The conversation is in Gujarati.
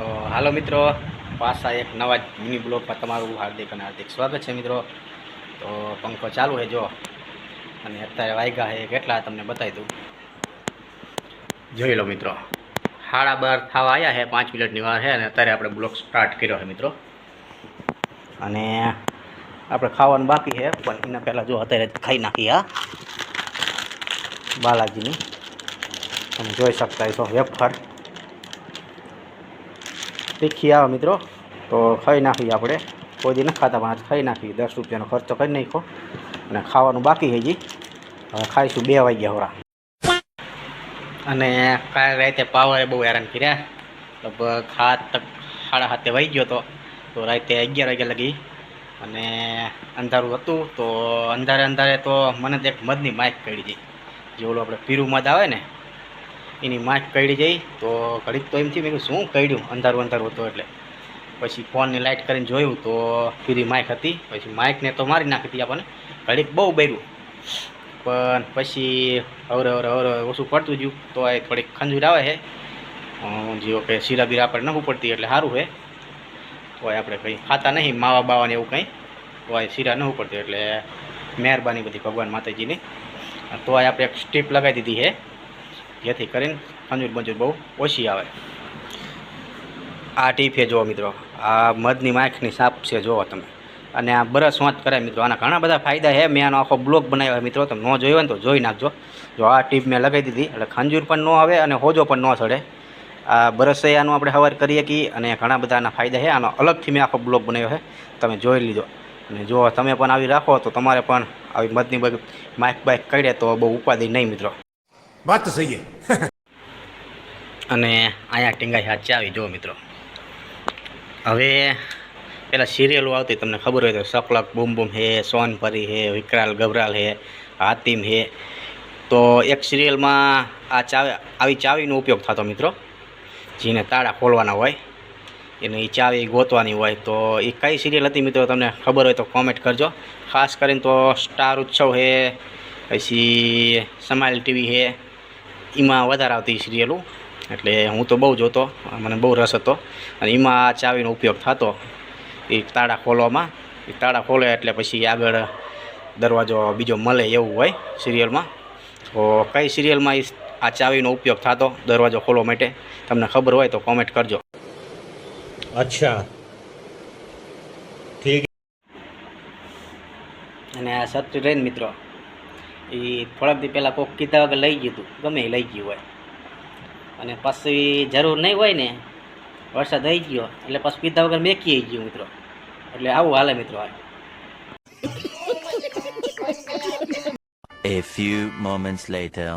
તો હાલો મિત્રો પાછા એક નવા જ મિની બ્લોગમાં તમારું હાર્દિક અને હાર્દિક સ્વાગત છે મિત્રો. તો પંખો ચાલુ છે જો. અને અત્યારે વાયગા છે કેટલા તમને બતાવી દઉં. જોઈ લો મિત્રો. સાડા બાર થવા આવ્યા છે, પાંચ મિનિટની વાર છે અને અત્યારે આપણે બ્લોગ સ્ટાર્ટ કર્યો છે મિત્રો. અને આપણે ખાવાનું બાકી છે, પણ એના પહેલાં જો અત્યારે ખાઈ નાખી બાલાજીની. તમે જોઈ શકતા છો વેફર. તીખી આવે મિત્રો. તો ખાઈ નાખીએ આપણે. કોઈ દી ખાતા, પણ ખાઈ નાખીએ. દસ રૂપિયાનો ખર્ચો કરી નાખો અને ખાવાનું બાકી હજી. હવે ખાઈશું બે વાગ્યા હોરા અને કાલે રાતે પાવરે બહુ હેરાન કર્યા. લગભગ સાત તક સાડા સાતે વાગી ગયો હતો તો રાતે અગિયાર વાગ્યા લગી. અને અંધારું હતું તો અંધારે અંધારે તો મને તો એક મધની માઇક કરી હતી જે ઓલું આપણે પીરું મધ આવે ને એની માઠ કડી જઈ તો ઘડીક તો એમથી મેં કીધું, શું કડ્યું અંધારું અંધારું હતું એટલે. પછી ફોનની લાઇટ કરીને જોયું તો પીરી માઇક હતી. પછી માઇકને તો મારી નાખી હતી આપણને. ઘડીક બહુ બૈરું પણ પછી અવર હવરે હવરે ઓછું પડતું ગયું. તો એ થોડીક ખંજૂર આવે છે. જેવો કે શીરા બીરા આપણે નથી પડતી એટલે સારું છે. તો આપણે કંઈ ખાતા નહીં, માવા બાવાને એવું કંઈ. તો આ શીરા ન પડતી એટલે મહેરબાની બધી ભગવાન માતાજીની. તો આપણે એક સ્ટીપ લગાવી દીધી છે. જેથી કરીને ખંજૂર બંજૂર બહુ ઓછી આવે. આ ટીપ છે જુઓ મિત્રો, આ મધની માખની સાપ છે, જુઓ તમે. અને આ બરસ વાંચ કરે મિત્રો, આના ઘણા બધા ફાયદા છે. મેં આનો આખો બ્લોગ બનાવ્યો હોય મિત્રો, તમે ન જોયો હોય તો જોઈ નાખજો. જો આ ટીપ મેં લગાવી દીધી, એટલે ખંજૂર પણ ન આવે અને હોજો પણ ન સડે. આ બરસે આનું આપણે હવાર કરીએ કે અને ઘણા બધા આના ફાયદા છે. આનો અલગથી મેં આખો બ્લોગ બનાવ્યો છે. તમે જોઈ લીધો. અને જો તમે પણ આવી રાખો તો તમારે પણ આવી મધની માઇક બાઇક કાઢે તો બહુ ઉપાધિ નહીં મિત્રો. વાત તો સહી અને અહીંયા ટીંગાઈ હાચી આવી, જુઓ મિત્રો. હવે પેલા સિરિયલો આવતી તમને ખબર હોય તો સકલક બૂમ બૂમ હે સોનપરી હે, વિકરાલ, ગભરાલ હે, હાતિમ હે. તો એક સિરિયલમાં આ ચાવી, આવી ચાવીનો ઉપયોગ થતો મિત્રો. જેને તાળા ખોલવાના હોય, એને એ ચાવી ગોતવાની હોય, તો એ કઈ સિરિયલ હતી મિત્રો તમને ખબર હોય તો કોમેન્ટ કરજો. ખાસ કરીને તો સ્ટાર ઉત્સવ હે, પછી સમાઇલ ટીવી હે એમાં વધારે આવતી સિરિયલો એટલે હું તો બહુ જોતો મને બહુ રસ હતો. અને એમાં આ ચાવીનો ઉપયોગ થતો એ તાળા ખોલવામાં. એ તાળા ખોલે એટલે પછી આગળ દરવાજો બીજો મળે એવું હોય સિરિયલમાં તો કઈ સિરિયલમાં એ આ ચાવીનો ઉપયોગ થતો દરવાજો ખોલવા માટે? તમને ખબર હોય તો કોમેન્ટ કરજો. અચ્છા. ઠીક. અને આ સત્ય રહીને મિત્રો. એ થોડાક દી પહેલાં કોઈક કીધા વગર લઈ ગયું હતું ગમે લઈ ગયું હોય. અને પછી જરૂર નહીં હોય ને, વરસાદ આવી ગયો, એટલે પછી કીધા વગર મેકી ગયું મિત્રો. એટલે આવું હાલે મિત્રો હાલ. A few moments later.